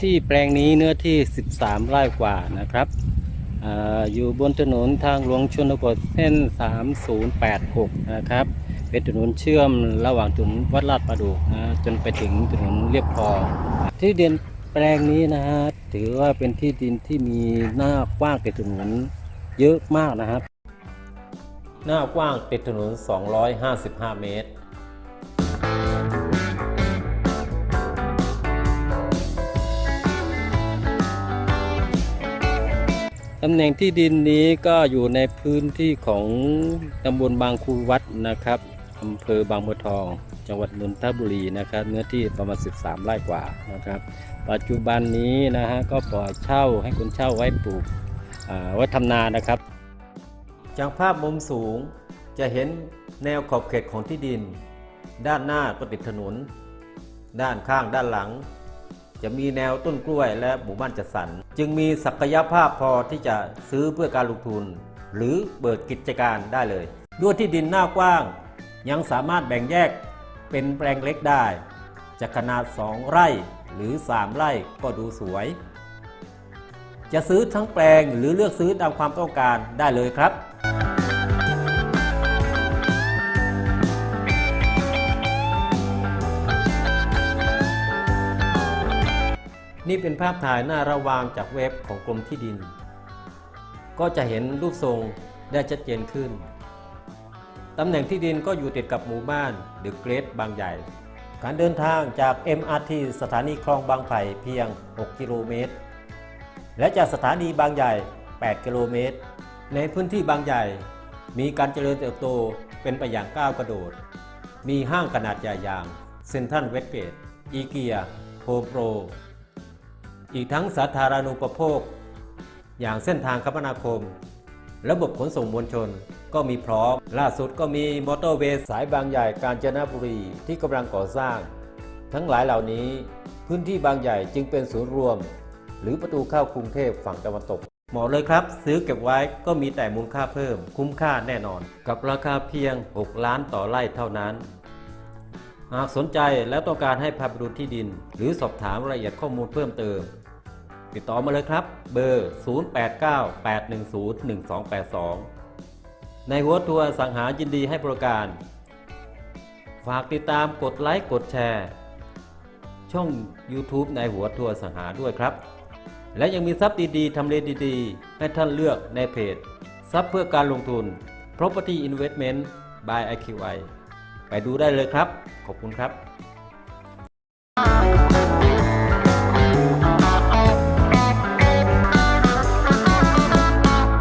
ที่แปลงนี้เนื้อที่ 13 ไร่กว่านะครับอาอยู่บนถนนทางหลวงชนบทเส้น 3086 นะครับ เป็นถนนเชื่อมระหว่างถนนวัดลาดประดูกนะจนไปถึงถนนเรียบคลองที่ดินแปลงนี้นะฮะถือว่าเป็นที่ดินที่มีหน้ากว้างติดถนนเยอะมากนะครับ หน้ากว้างติดถนน 255 เมตรำแหน่งที่ดินนี้ก็อยู่ในพื้นที่ของตำบลบางคูวัดนะครับอำเภอบางบัวทอง จังหวัดนนทบุรีนะครับ เนื้อที่ประมาณ 13 ไร่กว่านะครับ ปัจจุบันนี้นะฮะก็ปล่อยเช่าให้คนเช่าไว้ปลูกไว้ทำนานะครับ จากภาพมุมสูงจะเห็นแนวขอบเขตของที่ดิน ด้านหน้าก็ติดถนน ด้านข้างด้านหลัง จะมีแนวต้นกล้วยและหมู่บ้านจัดสรรจึงมีศักยภาพพอที่จะซื้อเพื่อการลงทุน หรือเปิดกิจการได้เลย ด้วยที่ดินหน้ากว้าง ยังสามารถแบ่งแยกเป็นแปลงเล็กได้จะขนาด 2 ไร่หรือ 3 ไร่ก็ดูสวย จะซื้อทั้งแปลงหรือเลือกซื้อตามความต้องการได้เลยครับ นี่เป็นภาพถ่ายหน้าระวางจากเว็บของกรมที่ดิน ก็จะเห็นรูปทรงได้ชัดเจนขึ้น ตำแหน่งที่ดินก็อยู่ติดกับหมู่บ้านเดอะเกรดบางใหญ่ การเดินทางจาก MRT สถานีคลองบางไผ่เพียง 6 กิโลเมตร และจากสถานีบางใหญ่ 8 กิโลเมตร ในพื้นที่บางใหญ่ มีการเจริญเติบโตเป็นไปอย่างก้าวกระโดด มีห้างขนาดใหญ่อย่างเซ็นทรัลเวสเกตอีเกียโฮมโปร อีกทั้งสาธารณูปโภค อย่างเส้นทางคมนาคม ระบบขนส่งมวลชนก็มีพร้อม ล่าสุดก็มีมอเตอร์เวย์สายบางใหญ่กาญจนบุรีที่กำลังก่อสร้าง ทั้งหลายเหล่านี้พื้นที่บางใหญ่จึงเป็นศูนย์รวม หรือประตูเข้ากรุงเทพฝั่งตะวันตกเหมาะเลยครับ ซื้อเก็บไว้ก็มีแต่มูลค่าเพิ่ม คุ้มค่าแน่นอน กับราคาเพียง 6 ล้านต่อไร่เท่านั้น หากสนใจแล้วต้องการให้พาไปดูที่ดิน หรือสอบถามรายละเอียดข้อมูลเพิ่มเติม ติดต่อมาเลยครับ เบอร์ 0898101282 ในหัวทัวร์สังหายินดีให้บริการ ฝากติดตามกดไลค์กดแชร์ ช่อง YouTube ในหัวทัวร์สังหาด้วยครับ และยังมีทรัพย์ดีๆทำเลดีๆ ให้ท่านเลือกในเพจทรัพย์เพื่อการลงทุน Property Investment by IQI ไปดูได้เลยครับ ขอบคุณครับ